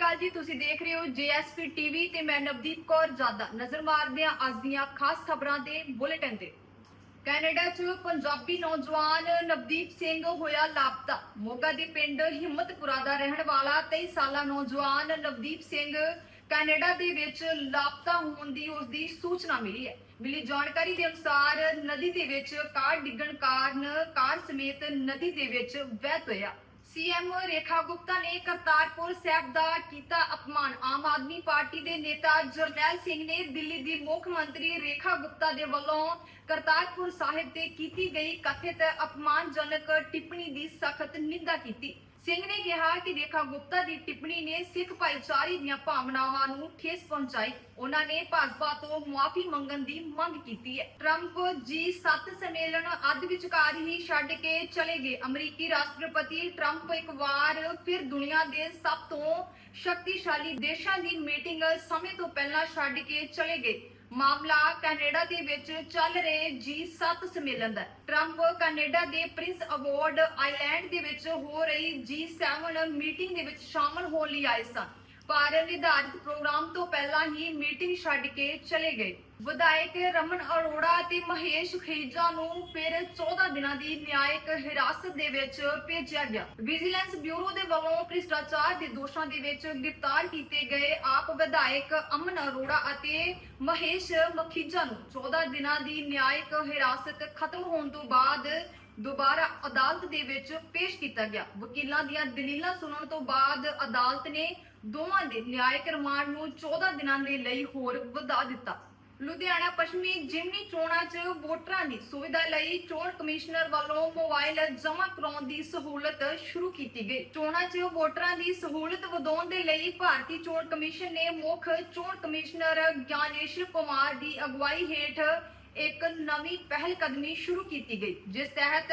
ਅਕਾਲ ਜੀ, ਤੁਸੀਂ ਦੇਖ ਰਹੇ ਹੋ ਜੇਐਸਪੀ ਟੀਵੀ ਤੇ ਮੈਂ ਨਵਦੀਪ ਕੌਰ ਜਾਦਾ ਨਜ਼ਰ ਮਾਰਦੇ ਹਾਂ ਅੱਜ ਦੀਆਂ ਖਾਸ ਖਬਰਾਂ ਦੇ ਬੁਲੇਟਿਨ ਤੇ। ਕੈਨੇਡਾ 'ਚ ਪੰਜਾਬੀ ਨੌਜਵਾਨ ਨਵਦੀਪ ਸਿੰਘ ਹੋਇਆ ਲਾਪਤਾ। ਮੋਗਾ ਦੇ ਪਿੰਡ ਹਿੰਮਤਪੁਰਾ ਦਾ ਰਹਿਣ ਵਾਲਾ 23 ਸਾਲਾ ਨੌਜਵਾਨ ਨਵਦੀਪ ਸਿੰਘ ਕੈਨੇਡਾ ਦੇ ਵਿੱਚ ਲਾਪਤਾ ਹੋਣ ਦੀ ਉਸ ਦੀ ਸੂਚਨਾ ਮਿਲੀ ਹੈ। ਮਿਲੀ ਜਾਣਕਾਰੀ ਦੇ ਅਨੁਸਾਰ ਨਦੀ ਦੇ ਵਿੱਚ ਕਾਰ ਡਿੱਗਣ ਕਾਰਨ ਕਾਰ ਸਮੇਤ ਨਦੀ ਦੇ ਵਿੱਚ ਵਹਿ ਹੋਇਆ। ਸੀਐਮ ਰੇਖਾ ਗੁਪਤਾ ਨੇ ਕਰਤਾਰਪੁਰ ਸਾਹਿਬ ਦਾ ਕੀਤਾ ਅਪਮਾਨ। ਆਮ ਆਦਮੀ ਪਾਰਟੀ ਦੇ ਨੇਤਾ ਜਰਨੈਲ ਸਿੰਘ ਨੇ ਦਿੱਲੀ ਦੀ ਮੁੱਖ ਮੰਤਰੀ ਰੇਖਾ ਗੁਪਤਾ ਦੇ ਵੱਲੋਂ ਕਰਤਾਰਪੁਰ ਸਾਹਿਬ ਤੇ ਕੀਤੀ ਗਈ ਕਥਿਤ ਅਪਮਾਨਜਨਕ ਟਿੱਪਣੀ ਦੀ ਸਖਤ ਨਿੰਦਾ ਕੀਤੀ। ਸਿੰਘ ਨੇ ਕਿਹਾ ਕਿ ਰੇਖਾ ਗੁਪਤਾ ਦੀ ਟਿੱਪਣੀ ਨੇ ਸਿੱਖ ਭਾਈਚਾਰੇ ਦੀਆਂ ਭਾਵਨਾਵਾਂ ਨੂੰ ਠੇਸ ਪਹੁੰਚਾਈ। ਉਹਨਾਂ ਨੇ ਭਾਜਪਾ ਤੋਂ ਮੁਆਫੀ ਮੰਗਣ ਦੀ ਮੰਗ ਕੀਤੀ ਹੈ। ਟਰੰਪ G7 ਸੰਮੇਲਨ ਅੱਧ ਵਿਚਕਾਰ ਹੀ ਛੱਡ ਕੇ ਚਲੇ ਗਏ। ਅਮਰੀਕੀ ਰਾਸ਼ਟਰਪਤੀ ਟਰੰਪ ਇੱਕ ਵਾਰ ਫਿਰ ਦੁਨੀਆ ਦੇ ਸਭ ਤੋਂ ਸ਼ਕਤੀਸ਼ਾਲੀ ਦੇਸ਼ਾਂ ਦੀ ਮੀਟਿੰਗ ਸਮੇਂ ਤੋਂ ਪਹਿਲਾਂ ਛੱਡ ਕੇ ਚਲੇ ਗਏ। ਮਾਮਲਾ ਕੈਨੇਡਾ ਦੇ ਵਿੱਚ ਚੱਲ ਰਹੇ G7 ਸੰਮੇਲਨ ਦਾ। ਟਰੰਪ ਕੈਨੇਡਾ ਦੇ ਪ੍ਰਿੰਸ ਅਵਾਰਡ ਆਈਲੈਂਡ ਦੇ ਵਿੱਚ ਹੋ ਰਹੀ G7 ਮੀਟਿੰਗ ਦੇ ਵਿੱਚ ਸ਼ਾਮਲ ਹੋਣ ਲਈ ਆਏ ਸਨ। ਪਰ ਨਿਰਧਾਰਿਤ ਪ੍ਰੋਗਰਾਮ ਤੋਂ ਪਹਿਲਾਂ ਹੀ ਮੀਟਿੰਗ ਛੱਡ ਕੇ ਚਲੇ ਗਏ। ਵਿਧਾਇਕ ਰਮਨ ਅਰੋੜਾ ਤੇ ਮਹੇਸ਼ ਖੇਜਾ ਨੂੰ ਫਿਰ 14 ਦਿਨਾਂ ਦੀ ਨਿਆਇਕ ਹਿਰਾਸਤ ਦੇ ਵਿੱਚ ਭੇਜਿਆ ਗਿਆ। ਵਿਜੀਲੈਂਸ ਬਿਊਰੋ ਦੇ ਵੱਲੋਂ ਭ੍ਰਿਸ਼ਟਾਚਾਰ ਦੇ ਦੋਸ਼ਾਂ ਦੇ ਵਿੱਚ ਗ੍ਰਿਫਤਾਰ ਕੀਤੇ ਗਏ ਆਪ ਵਿਧਾਇਕ ਅਮਨ ਅਰੋੜਾ ਅਤੇ ਮਹੇਸ਼ ਮਖੀਜਾ ਨੂੰ 14 ਦਿਨਾਂ ਦੀ ਨਿਆਇਕ ਹਿਰਾਸਤ ਖਤਮ ਹੋਣ ਤੋਂ ਬਾਅਦ ਦੁਬਾਰਾ ਅਦਾਲਤ ਦੇ ਵਿੱਚ ਪੇਸ਼ ਕੀਤਾ ਗਿਆ। ਵਕੀਲਾਂ ਦੀਆਂ ਦਲੀਲਾਂ ਸੁਣਨ ਤੋਂ ਬਾਅਦ ਅਦਾਲਤ ਨੇ ਦੋਵਾਂ ਦੇ ਨਿਆਇਕ ਰਿਮਾਂਡ ਨੂੰ 14 ਦਿਨਾਂ ਦੇ ਲਈ ਹੋਰ ਵਧਾ ਦਿੱਤਾ। ਲੁਧਿਆਣਾ, ਪੱਛਮੀ ਜਿਮਨੀ ਚੋਣਾਂ 'ਚ ਵੋਟਰਾਂ ਦੀ ਸੁਵਿਧਾ ਲਈ ਚੋਣ ਕਮਿਸ਼ਨਰ ਵੱਲੋਂ ਮੋਬਾਈਲ ਜਮ੍ਹਾਂ ਕਰਾਉਣ ਦੀ ਸਹੂਲਤ ਸ਼ੁਰੂ ਕੀਤੀ ਗਈ। ਚੋਣਾਂ 'ਚ ਵੋਟਰਾਂ ਦੀ ਸਹੂਲਤ ਵਧਾਉਣ ਦੇ ਲਈ ਭਾਰਤੀ ਚੋਣ ਕਮਿਸ਼ਨ ਨੇ ਮੁੱਖ ਚੋਣ ਕਮਿਸ਼ਨਰ ਗਿਆਨੇਸ਼ ਕੁਮਾਰ ਦੀ ਅਗਵਾਈ ਹੇਠ ਇੱਕ ਨਵੀਂ ਪਹਿਲ ਕਦਮੀ ਸ਼ੁਰੂ ਕੀਤੀ ਗਈ, ਜਿਸ ਤਹਿਤ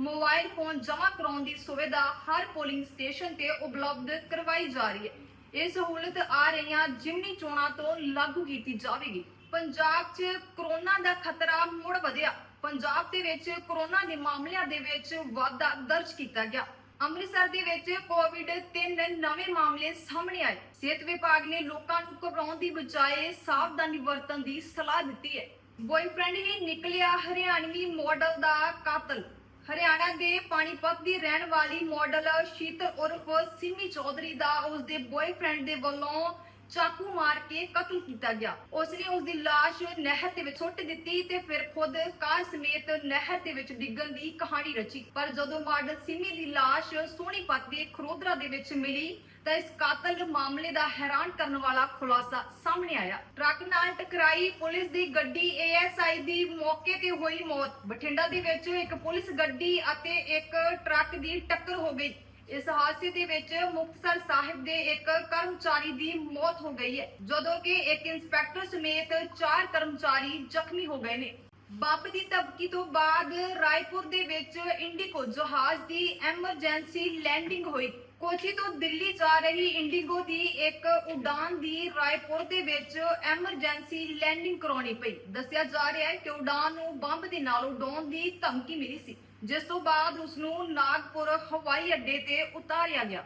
ਮੋਬਾਈਲ ਫੋਨ ਜਮ੍ਹਾਂ ਕਰਾਉਣ ਦੀ ਸੁਵਿਧਾ ਹਰ ਪੋਲਿੰਗ ਸਟੇਸ਼ਨ ਤੇ ਉਪਲਬਧ ਕਰਵਾਈ ਜਾ ਰਹੀ ਹੈ। ਇਹ ਸਹੂਲਤ ਆ ਰਹੀਆਂ ਜਿਮਨੀ ਚੋਣਾਂ ਤੋਂ ਲਾਗੂ ਕੀਤੀ ਜਾਵੇਗੀ। ਪੰਜਾਬ 'ਚ ਕਰੋਨਾ ਦਾ ਖਤਰਾ ਮੁੜ ਵਧਿਆ। ਪੰਜਾਬ ਦੇ ਵਿੱਚ ਕਰੋਨਾ ਦੇ ਮਾਮਲਿਆਂ ਦੇ ਵਿੱਚ ਵਾਧਾ ਦਰਜ ਕੀਤਾ ਗਿਆ। ਅੰਮ੍ਰਿਤਸਰ ਦੇ ਵਿੱਚ ਕੋਵਿਡ ਤਿੰਨ ਨਵੇਂ ਮਾਮਲੇ ਸਾਹਮਣੇ ਆਏ। ਸਿਹਤ ਵਿਭਾਗ ਨੇ ਲੋਕਾਂ ਨੂੰ ਘਬਰਾਉਣ ਦੀ ਬਜਾਏ ਸਾਵਧਾਨੀ ਵਰਤਣ ਦੀ ਸਲਾਹ ਦਿੱਤੀ ਹੈ। ਬॉयਫ੍ਰੈਂਡ ਹੀ ਨਿਕਲਿਆ ਹਰਿਆਣਵੀ ਮਾਡਲ ਦਾ ਕਾਤਲ। ਹਰਿਆਣਾ ਦੇ ਪਾਣੀਪਤ ਦੀ ਰਹਿਣ ਵਾਲੀ ਮਾਡਲ ਸ਼ੀਤਲ ਉਰਫ ਸਿੰਮੀ ਚੌਧਰੀ ਦਾ ਉਸ ਬॉयਫ੍ਰੈਂਡ ਦੇ ਵੱਲੋਂ ਚਾਕੂ ਮਾਰ ਕੇ ਕਤਲ ਕੀਤਾ ਗਿਆ। ਉਸਨੇ ਉਸਦੀ ਉਸ ਲਾਸ਼ ਨਹਿਰ ਦੇ ਵਿੱਚ ਸੁੱਟ ਦਿੱਤੀ ਤੇ ਫਿਰ ਖੁਦ ਕਾਰ ਸਮੇਤ ਨਹਿਰ ਦੇ ਵਿੱਚ ਡਿੱਗਣ ਦੀ ਕਹਾਣੀ ਰਚੀ। ਪਰ ਜਦੋਂ ਮਾਡਲ ਸਿੰਮੀ ਦੀ ਲਾਸ਼ ਸੋਨੀਪਤ ਦੇ ਖਰੋਦਰਾ ਦੇ ਵਿੱਚ ਮਿਲੀ ਤਾਂ ਇਸ ਕਾਤਲ ਮਾਮਲੇ ਦਾ ਹੈਰਾਨ ਕਰਨ ਵਾਲਾ ਖੁਲਾਸਾ ਸਾਹਮਣੇ ਆਇਆ। ਟਰੱਕ ਨਾਲ ਟਕਰਾਈ ਪੁਲਿਸ ਦੀ ਗੱਡੀ ਏਐਸਆਈ ਦੀ ਮੌਕੇ ਤੇ ਹੋਈ ਮੌਤ। ਬਠਿੰਡਾ ਦੇ ਵਿੱਚ ਇੱਕ ਪੁਲਿਸ ਗੱਡੀ ਅਤੇ ਇੱਕ ਟਰੱਕ ਦੀ ਟੱਕਰ ਹੋ ਗਈ। ਇਸ ਹਾਦਸੇ ਦੇ ਵਿੱਚ ਮੁਕਤਸਰ ਸਾਹਿਬ ਦੇ ਇੱਕ ਕਰਮਚਾਰੀ ਦੀ ਮੌਤ ਹੋ ਗਈ ਹੈ, ਜਦੋਂ ਕਿ ਇੱਕ ਇੰਸਪੈਕਟਰ ਸਮੇਤ ਚਾਰ ਕਰਮਚਾਰੀ ਜ਼ਖਮੀ ਹੋ ਗਏ ਨੇ। ਬੰਬ ਦੀ ਧਮਕੀ ਤੋਂ ਬਾਅਦ ਰਾਏਪੁਰ ਦੇ ਵਿੱਚ ਇੰਡੀਕੋ ਜਹਾਜ਼ ਦੀ ਐਮਰਜੈਂਸੀ ਲੈਂਡਿੰਗ ਹੋਈ। ਕੋਚੀ ਤੋਂ ਦਿੱਲੀ ਜਾ ਰਹੀ ਇੰਡੀਗੋ ਦੀ ਇੱਕ ਉਡਾਨ ਦੀ ਰਾਏਪੁਰ ਦੇ ਵਿੱਚ ਐਮਰਜੈਂਸੀ ਲੈਂਡਿੰਗ ਕਰਾਉਣੀ ਪਈ। ਦੱਸਿਆ ਜਾ ਰਿਹਾ ਹੈ ਕਿ ਉਡਾਨ ਨੂੰ ਬੰਬ ਦੇ ਨਾਲ ਉਡਾਉਣ ਦੀ ਧਮਕੀ ਮਿਲੀ ਸੀ। ਜਿਸ ਤੋਂ ਬਾਅਦ ਉਸ ਨੂੰ ਨਾਗਪੁਰ ਹਵਾਈ ਅੱਡੇ ਤੇ ਉਤਾਰਿਆ ਗਿਆ।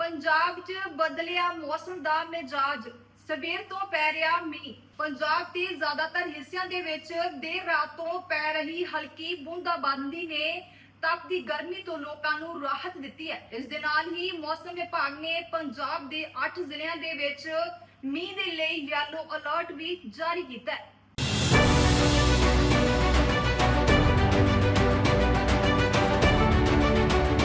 ਪੰਜਾਬ 'ਚ ਬਦਲਿਆ ਮੌਸਮ ਦਾ ਮਿਜਾਜ। ਸਵੇਰ ਤੋਂ ਪੈ ਰਿਹਾ ਮੀਂਹ। ਪੰਜਾਬ ਦੇ ਜ਼ਿਆਦਾਤਰ ਹਿੱਸਿਆਂ ਦੇ ਵਿੱਚ ਦੇਰ ਰਾਤ ਤੋਂ ਪੈ ਰਹੀ ਹਲਕੀ ਬੂੰਦਾਬਾਂਦੀ ਨੇ ਤੱਕ ਦੀ ਗਰਮੀ ਤੋਂ ਲੋਕਾਂ ਨੂੰ ਰਾਹਤ ਦਿੱਤੀ ਹੈ। ਇਸ ਦੇ ਨਾਲ ਹੀ ਮੌਸਮ ਵਿਭਾਗ ਨੇ ਪੰਜਾਬ ਦੇ 8 ਜ਼ਿਲ੍ਹਿਆਂ ਦੇ ਵਿੱਚ ਮੀਂਹ ਦੇ ਲਈ ਯੈਲੋ ਅਲਰਟ ਵੀ ਜਾਰੀ ਕੀਤਾ ਹੈ।